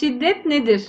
Şiddet nedir?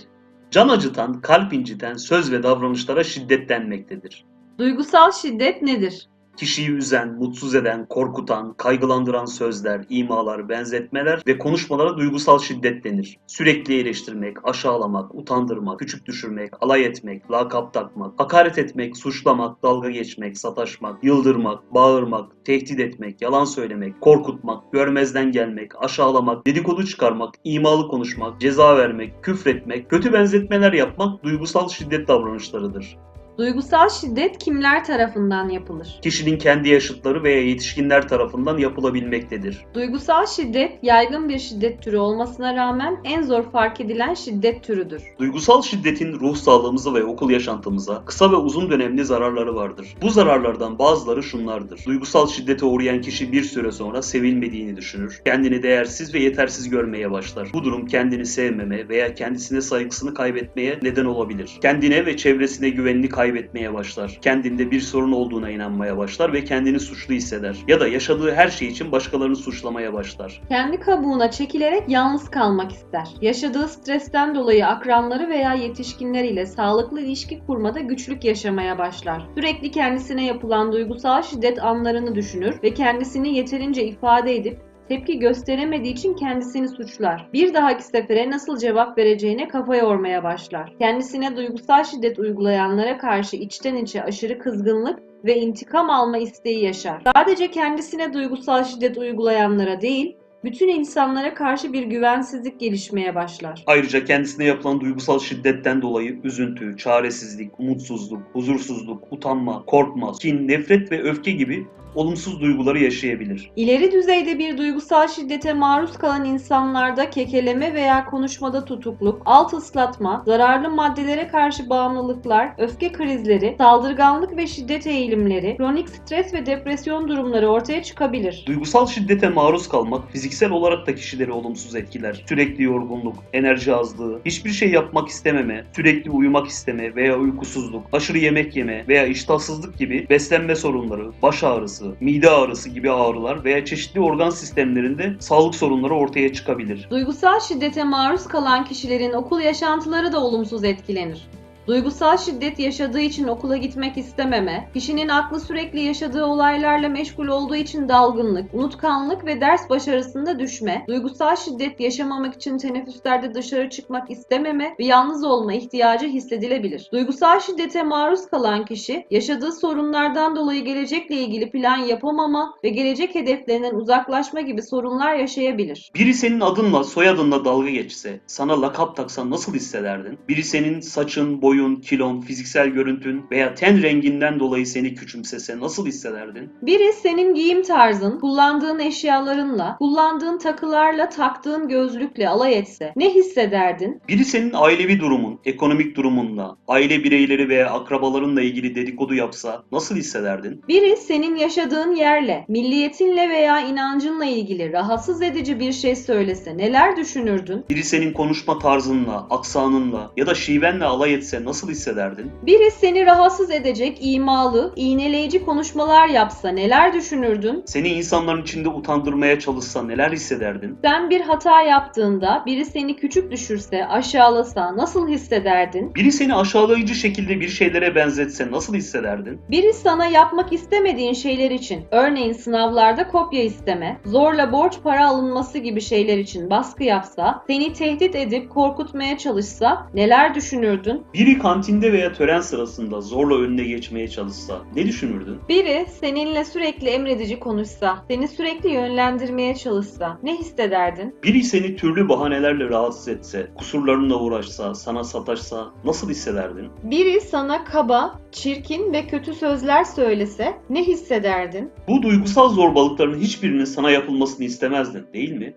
Can acıtan, kalp inciten söz ve davranışlara şiddet denmektedir. Duygusal şiddet nedir? Kişiyi üzen, mutsuz eden, korkutan, kaygılandıran sözler, imalar, benzetmeler ve konuşmalara duygusal şiddet denir. Sürekli eleştirmek, aşağılamak, utandırmak, küçük düşürmek, alay etmek, lakap takmak, hakaret etmek, suçlamak, dalga geçmek, sataşmak, yıldırmak, bağırmak, tehdit etmek, yalan söylemek, korkutmak, görmezden gelmek, aşağılamak, dedikodu çıkarmak, imalı konuşmak, ceza vermek, küfretmek, kötü benzetmeler yapmak duygusal şiddet davranışlarıdır. Duygusal şiddet kimler tarafından yapılır? Kişinin kendi yaşıtları veya yetişkinler tarafından yapılabilmektedir. Duygusal şiddet yaygın bir şiddet türü olmasına rağmen en zor fark edilen şiddet türüdür. Duygusal şiddetin ruh sağlığımıza ve okul yaşantımıza kısa ve uzun dönemli zararları vardır. Bu zararlardan bazıları şunlardır. Duygusal şiddete uğrayan kişi bir süre sonra sevilmediğini düşünür. Kendini değersiz ve yetersiz görmeye başlar. Bu durum kendini sevmeme veya kendisine saygısını kaybetmeye neden olabilir. Kendine ve çevresine güvenini kaybetmeye başlar. Kendinde bir sorun olduğuna inanmaya başlar ve kendini suçlu hisseder. Ya da yaşadığı her şey için başkalarını suçlamaya başlar. Kendi kabuğuna çekilerek yalnız kalmak ister. Yaşadığı stresten dolayı akranları veya yetişkinleriyle sağlıklı ilişki kurmada güçlük yaşamaya başlar. Sürekli kendisine yapılan duygusal şiddet anlarını düşünür ve kendisini yeterince ifade edip tepki gösteremediği için kendisini suçlar. Bir dahaki sefere nasıl cevap vereceğine kafa yormaya başlar. Kendisine duygusal şiddet uygulayanlara karşı içten içe aşırı kızgınlık ve intikam alma isteği yaşar. Sadece kendisine duygusal şiddet uygulayanlara değil, bütün insanlara karşı bir güvensizlik gelişmeye başlar. Ayrıca kendisine yapılan duygusal şiddetten dolayı üzüntü, çaresizlik, umutsuzluk, huzursuzluk, utanma, korkma, kin, nefret ve öfke gibi olumsuz duyguları yaşayabilir. İleri düzeyde bir duygusal şiddete maruz kalan insanlarda kekeleme veya konuşmada tutukluk, alt ıslatma, zararlı maddelere karşı bağımlılıklar, öfke krizleri, saldırganlık ve şiddet eğilimleri, kronik stres ve depresyon durumları ortaya çıkabilir. Duygusal şiddete maruz kalmak fiziksel olarak da kişileri olumsuz etkiler. Sürekli yorgunluk, enerji azlığı, hiçbir şey yapmak istememe, sürekli uyumak isteme veya uykusuzluk, aşırı yemek yeme veya iştahsızlık gibi beslenme sorunları, baş ağrısı, mide ağrısı gibi ağrılar veya çeşitli organ sistemlerinde sağlık sorunları ortaya çıkabilir. Duygusal şiddete maruz kalan kişilerin okul yaşantıları da olumsuz etkilenir. Duygusal şiddet yaşadığı için okula gitmek istememe, kişinin aklı sürekli yaşadığı olaylarla meşgul olduğu için dalgınlık, unutkanlık ve ders başarısında düşme, duygusal şiddet yaşamamak için teneffüslerde dışarı çıkmak istememe ve yalnız olma ihtiyacı hissedilebilir. Duygusal şiddete maruz kalan kişi, yaşadığı sorunlardan dolayı gelecekle ilgili plan yapamama ve gelecek hedeflerinden uzaklaşma gibi sorunlar yaşayabilir. Biri senin adınla, soyadınla dalga geçse, sana lakap taksa nasıl hissederdin? Biri senin saçın, boyun, kilon, fiziksel görüntün veya ten renginden dolayı seni küçümsese nasıl hissederdin? Biri senin giyim tarzın, kullandığın eşyalarınla, kullandığın takılarla, taktığın gözlükle alay etse ne hissederdin? Biri senin ailevi durumun, ekonomik durumunla, aile bireyleri veya akrabalarınla ilgili dedikodu yapsa nasıl hissederdin? Biri senin yaşadığın yerle, milliyetinle veya inancınla ilgili rahatsız edici bir şey söylese neler düşünürdün? Biri senin konuşma tarzınla, aksanınla ya da şivenle alay etse nasıl hissederdin? Biri seni rahatsız edecek imalı, iğneleyici konuşmalar yapsa neler düşünürdün? Seni insanların içinde utandırmaya çalışsa neler hissederdin? Sen bir hata yaptığında biri seni küçük düşürse, aşağılasa nasıl hissederdin? Biri seni aşağılayıcı şekilde bir şeylere benzetse nasıl hissederdin? Biri sana yapmak istemediğin şeyler için, örneğin sınavlarda kopya isteme, zorla borç para alınması gibi şeyler için baskı yapsa, seni tehdit edip korkutmaya çalışsa neler düşünürdün? Biri kantinde veya tören sırasında zorla önüne geçmeye çalışsa ne düşünürdün? Biri seninle sürekli emredici konuşsa, seni sürekli yönlendirmeye çalışsa ne hissederdin? Biri seni türlü bahanelerle rahatsız etse, kusurlarınla uğraşsa, sana sataşsa nasıl hissederdin? Biri sana kaba, çirkin ve kötü sözler söylese ne hissederdin? Bu duygusal zorbalıkların hiçbirinin sana yapılmasını istemezdin değil mi?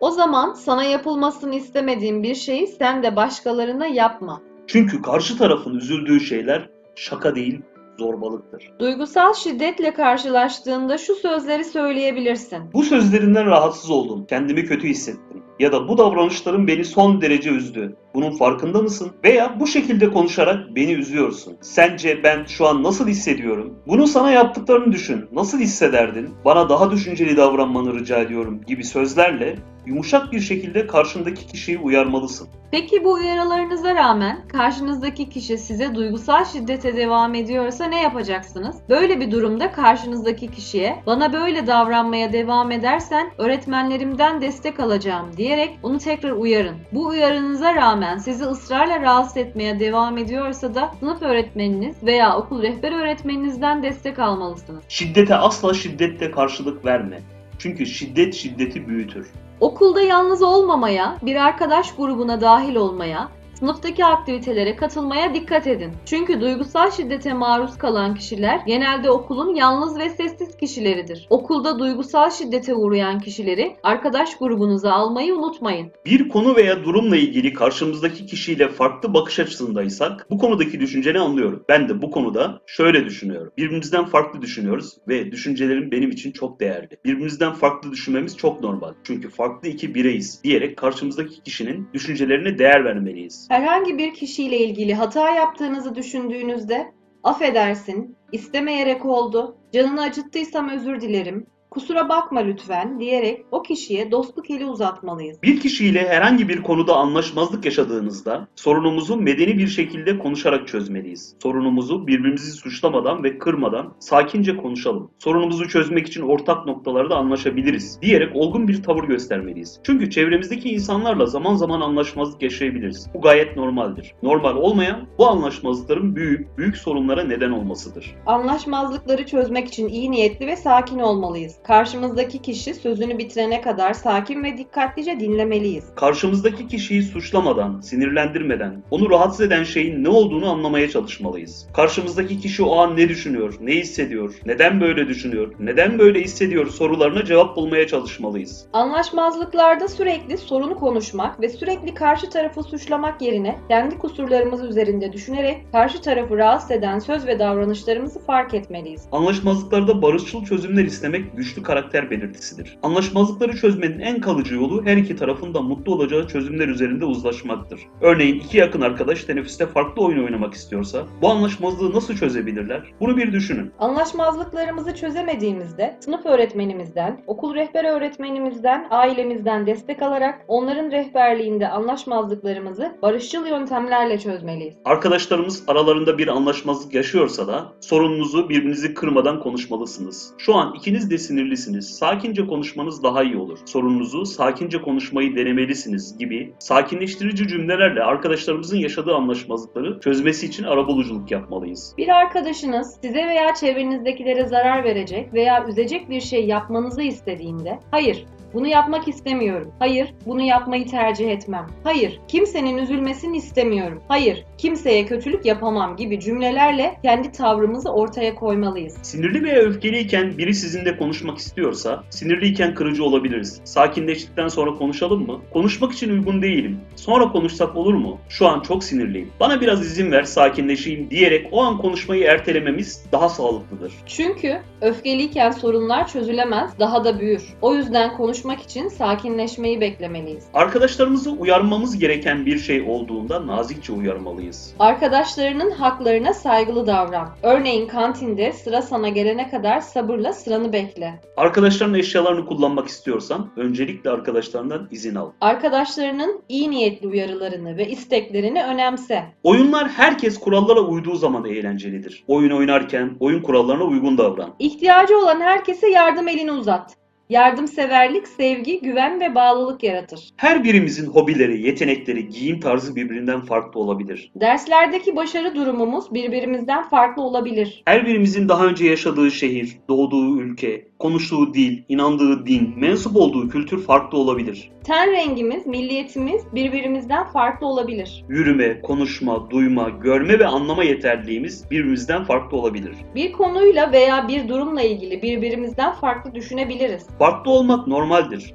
O zaman sana yapılmasını istemediğin bir şeyi sen de başkalarına yapma. Çünkü karşı tarafın üzüldüğü şeyler şaka değil, zorbalıktır. Duygusal şiddetle karşılaştığında şu sözleri söyleyebilirsin. Bu sözlerinden rahatsız oldum, kendimi kötü hissettim. Ya da bu davranışların beni son derece üzdü. Bunun farkında mısın? Veya bu şekilde konuşarak beni üzüyorsun. Sence ben şu an nasıl hissediyorum? Bunu sana yaptıklarını düşün. Nasıl hissederdin? Bana daha düşünceli davranmanı rica ediyorum gibi sözlerle yumuşak bir şekilde karşındaki kişiyi uyarmalısın. Peki bu uyarılarınıza rağmen karşınızdaki kişi size duygusal şiddete devam ediyorsa ne yapacaksınız? Böyle bir durumda karşınızdaki kişiye bana böyle davranmaya devam edersen öğretmenlerimden destek alacağım diyerek onu tekrar uyarın. Bu uyarınıza rağmen sizi ısrarla rahatsız etmeye devam ediyorsa da sınıf öğretmeniniz veya okul rehber öğretmeninizden destek almalısınız. Şiddete asla şiddetle karşılık verme. Çünkü şiddet şiddeti büyütür. Okulda yalnız olmamaya, bir arkadaş grubuna dahil olmaya, sınıftaki aktivitelere katılmaya dikkat edin. Çünkü duygusal şiddete maruz kalan kişiler genelde okulun yalnız ve sessiz kişileridir. Okulda duygusal şiddete uğrayan kişileri arkadaş grubunuza almayı unutmayın. Bir konu veya durumla ilgili karşımızdaki kişiyle farklı bakış açısındaysak bu konudaki düşünceni anlıyorum. Ben de bu konuda şöyle düşünüyorum. Birbirimizden farklı düşünüyoruz ve düşüncelerim benim için çok değerli. Birbirimizden farklı düşünmemiz çok normal. Çünkü farklı iki bireyiz diyerek karşımızdaki kişinin düşüncelerine değer vermeliyiz. Herhangi bir kişiyle ilgili hata yaptığınızı düşündüğünüzde affedersin, istemeyerek oldu, canını acıttıysam özür dilerim, kusura bakma lütfen diyerek o kişiye dostluk eli uzatmalıyız. Bir kişiyle herhangi bir konuda anlaşmazlık yaşadığınızda sorunumuzu medeni bir şekilde konuşarak çözmeliyiz. Sorunumuzu birbirimizi suçlamadan ve kırmadan sakince konuşalım. Sorunumuzu çözmek için ortak noktalarda anlaşabiliriz diyerek olgun bir tavır göstermeliyiz. Çünkü çevremizdeki insanlarla zaman zaman anlaşmazlık yaşayabiliriz. Bu gayet normaldir. Normal olmayan bu anlaşmazlıkların büyük büyük sorunlara neden olmasıdır. Anlaşmazlıkları çözmek için iyi niyetli ve sakin olmalıyız. Karşımızdaki kişi sözünü bitirene kadar sakin ve dikkatlice dinlemeliyiz. Karşımızdaki kişiyi suçlamadan, sinirlendirmeden, onu rahatsız eden şeyin ne olduğunu anlamaya çalışmalıyız. Karşımızdaki kişi o an ne düşünüyor, ne hissediyor, neden böyle düşünüyor, neden böyle hissediyor sorularına cevap bulmaya çalışmalıyız. Anlaşmazlıklarda sürekli sorunu konuşmak ve sürekli karşı tarafı suçlamak yerine kendi kusurlarımız üzerinde düşünerek karşı tarafı rahatsız eden söz ve davranışlarımızı fark etmeliyiz. Anlaşmazlıklarda barışçıl çözümler istemek güçlü karakter belirtisidir. Anlaşmazlıkları çözmenin en kalıcı yolu her iki tarafın da mutlu olacağı çözümler üzerinde uzlaşmaktır. Örneğin iki yakın arkadaş teneffüste farklı oyun oynamak istiyorsa bu anlaşmazlığı nasıl çözebilirler? Bunu bir düşünün. Anlaşmazlıklarımızı çözemediğimizde sınıf öğretmenimizden, okul rehber öğretmenimizden, ailemizden destek alarak onların rehberliğinde anlaşmazlıklarımızı barışçıl yöntemlerle çözmeliyiz. Arkadaşlarımız aralarında bir anlaşmazlık yaşıyorsa da sorununuzu birbirinizi kırmadan konuşmalısınız. Şu an ikiniz de sinirlisiniz. Sakince konuşmanız daha iyi olur. Sorununuzu sakince konuşmayı denemelisiniz gibi sakinleştirici cümlelerle arkadaşlarımızın yaşadığı anlaşmazlıkları çözmesi için arabuluculuk yapmalıyız. Bir arkadaşınız size veya çevrenizdekilere zarar verecek veya üzecek bir şey yapmanızı istediğinde, hayır bunu yapmak istemiyorum. Hayır, bunu yapmayı tercih etmem. Hayır, kimsenin üzülmesini istemiyorum. Hayır, kimseye kötülük yapamam gibi cümlelerle kendi tavrımızı ortaya koymalıyız. Sinirli veya öfkeliyken biri sizinle konuşmak istiyorsa, sinirliyken kırıcı olabiliriz. Sakinleştikten sonra konuşalım mı? Konuşmak için uygun değilim. Sonra konuşsak olur mu? Şu an çok sinirliyim. Bana biraz izin ver, sakinleşeyim diyerek o an konuşmayı ertelememiz daha sağlıklıdır. Çünkü öfkeliyken sorunlar çözülemez, daha da büyür. O yüzden konuşmak için sakinleşmeyi beklemeliyiz. Arkadaşlarımızı uyarmamız gereken bir şey olduğunda nazikçe uyarmalıyız. Arkadaşlarının haklarına saygılı davran. Örneğin kantinde sıra sana gelene kadar sabırla sıranı bekle. Arkadaşların eşyalarını kullanmak istiyorsan öncelikle arkadaşlarından izin al. Arkadaşlarının iyi niyetli uyarılarını ve isteklerini önemse. Oyunlar herkes kurallara uyduğu zaman eğlencelidir. Oyun oynarken oyun kurallarına uygun davran. İhtiyacı olan herkese yardım elini uzat. Yardımseverlik, sevgi, güven ve bağlılık yaratır. Her birimizin hobileri, yetenekleri, giyim tarzı birbirinden farklı olabilir. Derslerdeki başarı durumumuz birbirimizden farklı olabilir. Her birimizin daha önce yaşadığı şehir, doğduğu ülke, konuştuğu dil, inandığı din, mensup olduğu kültür farklı olabilir. Ten rengimiz, milliyetimiz birbirimizden farklı olabilir. Yürüme, konuşma, duyma, görme ve anlama yeterliliğimiz birbirimizden farklı olabilir. Bir konuyla veya bir durumla ilgili birbirimizden farklı düşünebiliriz. Farklı olmak normaldir.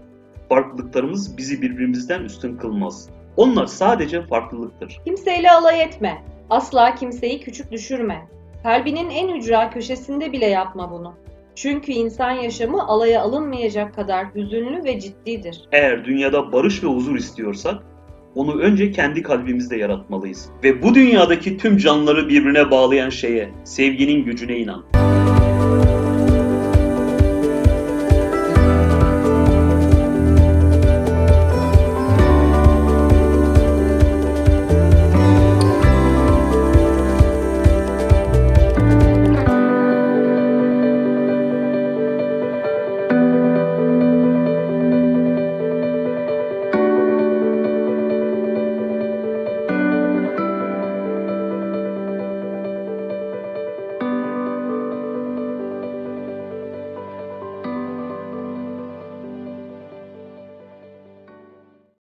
Farklılıklarımız bizi birbirimizden üstün kılmaz. Onlar sadece farklılıktır. Kimseyle alay etme. Asla kimseyi küçük düşürme. Kalbinin en ücra köşesinde bile yapma bunu. Çünkü insan yaşamı alaya alınmayacak kadar hüzünlü ve ciddidir. Eğer dünyada barış ve huzur istiyorsak onu önce kendi kalbimizde yaratmalıyız. Ve bu dünyadaki tüm canlıları birbirine bağlayan şeye, sevginin gücüne inan.